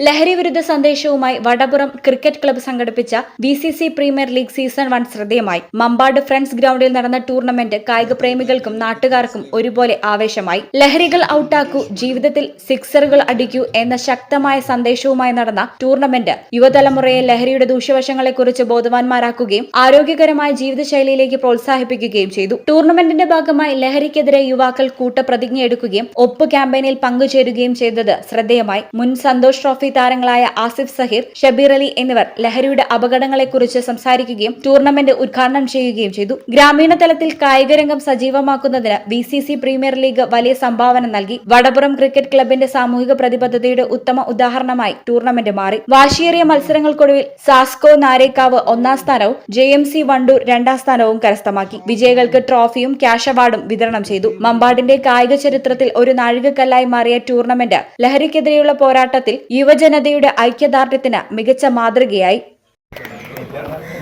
ലഹരി വിരുദ്ധ സന്ദേശവുമായി വടപുറം ക്രിക്കറ്റ് ക്ലബ്ബ് സംഘടിപ്പിച്ച B C C premier league season one ശ്രദ്ധേയമായി. മമ്പാട് ഫ്രണ്ട്സ് ഗ്രൗണ്ടിൽ നടന്ന ടൂർണമെന്റ് കായിക പ്രേമികൾക്കും നാട്ടുകാർക്കും ഒരുപോലെ ആവേശമായി. ലഹരികൾ ഔട്ടാക്കൂ ജീവിതത്തിൽ സിക്സറുകൾ അടിക്കൂ എന്ന ശക്തമായ സന്ദേശവുമായി നടന്ന ടൂർണമെന്റ് യുവതലമുറയെ ലഹരിയുടെ ദൂഷ്യവശങ്ങളെക്കുറിച്ച് ബോധവാന്മാരാക്കുകയും ആരോഗ്യകരമായ ജീവിതശൈലിയിലേക്ക് പ്രോത്സാഹിപ്പിക്കുകയും ചെയ്തു. ടൂർണമെന്റിന്റെ ഭാഗമായി ലഹരിക്കെതിരെ യുവാക്കൾ കൂട്ടപ്രതിജ്ഞ എടുക്കുകയും ഒപ്പ് ക്യാമ്പയിനിൽ പങ്കുചേരുകയും ചെയ്തത് ശ്രദ്ധേയമായി. മുൻ സന്തോഷ് ട്രോഫി താരങ്ങളായ ആസിഫ് സഹീർ ഷബീർ അലി എന്നിവർ ലഹരിയുടെ അപകടങ്ങളെക്കുറിച്ച് സംസാരിക്കുകയും ടൂർണമെന്റ് ഉദ്ഘാടനം ചെയ്യുകയും ചെയ്തു. ഗ്രാമീണ തലത്തിൽ കായികരംഗം സജീവമാക്കുന്നതിന് B C C premier league വലിയ സംഭാവന നൽകി. വടപുറം ക്രിക്കറ്റ് ക്ലബിന്റെ സാമൂഹിക പ്രതിബദ്ധതയുടെ ഉത്തമ ഉദാഹരണമായി ടൂർണമെന്റ് മാറി. വാശിയേറിയ മത്സരങ്ങൾക്കൊടുവിൽ സാസ്കോ നാരേക്കാവ് ഒന്നാം സ്ഥാനവും ജെ എം സി വണ്ടൂർ രണ്ടാം സ്ഥാനവും കരസ്ഥമാക്കി. വിജയികൾക്ക് ട്രോഫിയും ക്യാഷ് അവാർഡും വിതരണം ചെയ്തു. മമ്പാടിന്റെ കായിക ചരിത്രത്തിൽ ഒരു നാഴികക്കല്ലായി മാറിയ ടൂർണമെന്റ് ലഹരിക്കെതിരെയുള്ള പോരാട്ടത്തിൽ യുവജനതയുടെ ഐക്യദാർഢ്യത്തിന് മികച്ച മാതൃകയായി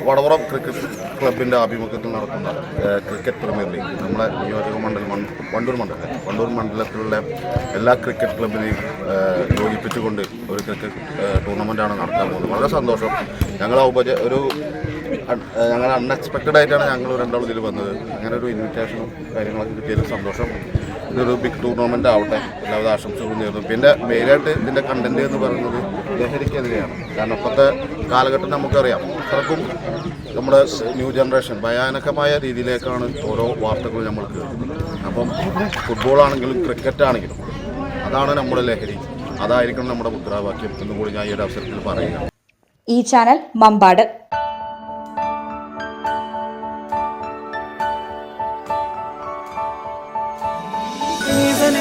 വടവറം ക്രിക്കറ്റ് ക്ലബിന്റെ ആഭിമുഖ്യത്തിൽ നടക്കുന്ന ക്രിക്കറ്റ് പ്രീമിയർ ലീഗ് നമ്മുടെ നിയോജക മണ്ഡലം വണ്ടൂർ മണ്ഡലം വണ്ടൂർ മണ്ഡലത്തിലുള്ള എല്ലാ ക്രിക്കറ്റ് ക്ലബിനെയും യോജിപ്പിച്ചുകൊണ്ട് ഒരു ക്രിക്കറ്റ് ടൂർണമെന്റാണ് നടത്താൻ പോകുന്നത്. വളരെ സന്തോഷം. ഞങ്ങൾ ഉപജ ഒരു ഞങ്ങൾ അൺഎക്സ്പെക്റ്റഡ് ആയിട്ടാണ് ഞങ്ങൾ രണ്ടാളും ഇതിൽ വന്നത്. അങ്ങനെ ഒരു ഇൻവിറ്റേഷനും കാര്യങ്ങളൊക്കെ കിട്ടിയതിൽ സന്തോഷം. ഇതൊരു ബിഗ് ടൂർണമെന്റ് ആവട്ടെ. എല്ലാവിധ ആശംസകളും നേരുന്നു. പിന്നെ മെയിനായിട്ട് ഇതിന്റെ കണ്ടന്റ് എന്ന് പറയുന്നത് ലഹരിക്കെതിരെയാണ്. കാരണം ഇപ്പോഴത്തെ കാലഘട്ടം നമുക്കറിയാം. അത്രക്കും നമ്മുടെ ന്യൂ ജനറേഷൻ ഭയാനകമായ രീതിയിലേക്കാണ് ഓരോ വാർത്തകളും നമ്മൾ കേൾക്കുന്നത്. അപ്പം ഫുട്ബോൾ ആണെങ്കിലും ക്രിക്കറ്റ് ആണെങ്കിലും അതാണ് നമ്മുടെ ലഹരി. അതായിരിക്കണം നമ്മുടെ മുദ്രാവാക്യം എന്നുകൂടി ഞാൻ ഈ ഒരു അവസരത്തിൽ പറയുക ഈ channel Mampad.